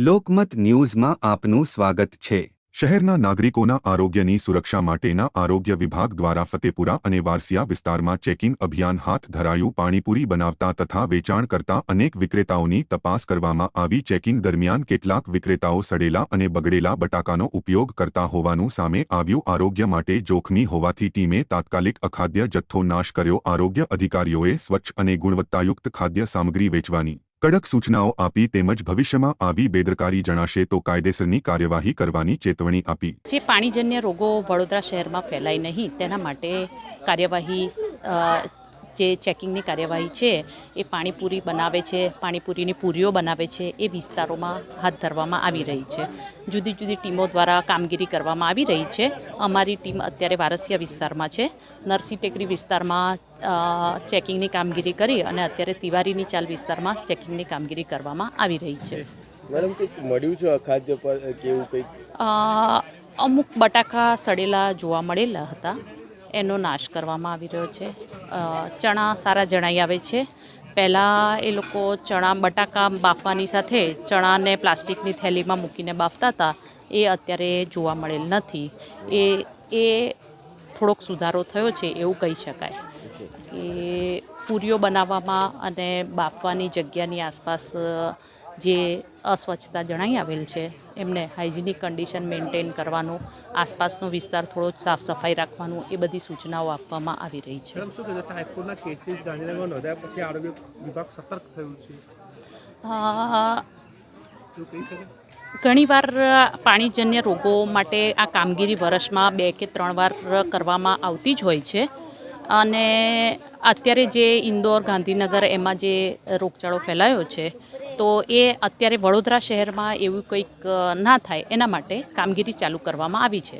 લોકમત ન્યૂઝમાં આપનું સ્વાગત છે. શહેરના નાગરિકોના આરોગ્યની સુરક્ષા માટેના આરોગ્ય વિભાગ દ્વારા ફતેપુરા અને વારસિયા વિસ્તારમાં ચેકિંગ અભિયાન હાથ ધરાયું પાણીપુરી બનાવતા તથા વેચાણ કરતા અનેક વિક્રેતાઓની તપાસ કરવામાં આવી. ચેકિંગ દરમિયાન કેટલાક વિક્રેતાઓ સડેલા અને બગડેલા બટાકાનો ઉપયોગ કરતા હોવાનું સામે આવ્યું. આરોગ્ય માટે જોખમી હોવાથી ટીમે તાત્કાલિક અખાદ્ય જથ્થો નાશ કર્યો. આરોગ્ય અધિકારીઓએ સ્વચ્છ અને ગુણવત્તાયુક્ત ખાદ્ય સામગ્રી વેચવાની કડક સૂચનાઓ આપી તેમજ ભવિષ્યમાં આવી બેદરકારી જણાશે તો કાયદેસરની કાર્યવાહી કરવાની ચેતવણી આપી. જે પાણીજન્ય રોગો વડોદરા શહેરમાં ફેલાય નહીં, તેના માટે કાર્યવાહી જે ચેકિંગની કાર્યવાહી છે એ પાણીપુરી બનાવે છે પાણીપુરીની પૂરીઓ બનાવે છે એ વિસ્તારોમાં હાથ ધરવામાં આવી રહી છે. જુદી જુદી ટીમો દ્વારા કામગીરી કરવામાં આવી રહી છે. અમારી ટીમ અત્યારે વારસિયા વિસ્તારમાં છે. નરસિંહ ટેકરી વિસ્તારમાં ચેકિંગની કામગીરી કરી અને અત્યારે તિવારીની ચાલ વિસ્તારમાં ચેકિંગની કામગીરી કરવામાં આવી રહી છે. મેડમ કંઈક મળ્યું છે અખાદ્ય પર કેવું કંઈક? અમુક બટાકા સડેલા જોવા મળેલા હતા. એનો નાશ કરવામાં આવી રહ્યો છે. ચણા સારા જણાઈ આવે છે. પહેલાં એ લોકો ચણા બટાકા બાફવાની સાથે ચણાને પ્લાસ્ટિકની થેલીમાં મૂકીને બાફતા હતા. એ અત્યારે જોવા મળેલ નથી. એ એ થોડોક સુધારો થયો છે એવું કહી શકાય. કે પૂરીઓ બનાવવામાં અને બાફવાની જગ્યાની આસપાસ જે અસ્વચ્છતા જણાઈ આવેલ છે એમને હાઇજિનિક કન્ડિશન મેન્ટેન કરવાનું આસપાસનો વિસ્તાર થોડો સાફ સફાઈ રાખવાનું એ બધી સૂચનાઓ આપવામાં આવી રહી છે. ઘણીવાર પાણીજન્ય રોગો માટે આ કામગીરી વર્ષમાં બે કે ત્રણ વાર કરવામાં આવતી જ હોય છે. અને અત્યારે જે ઇન્દોર ગાંધીનગર એમાં જે રોગચાળો ફેલાયો છે તો એ અત્યારે વડોદરા શહેરમાં એવું કંઈક ના થાય, એના માટે કામગીરી ચાલુ કરવામાં આવી છે.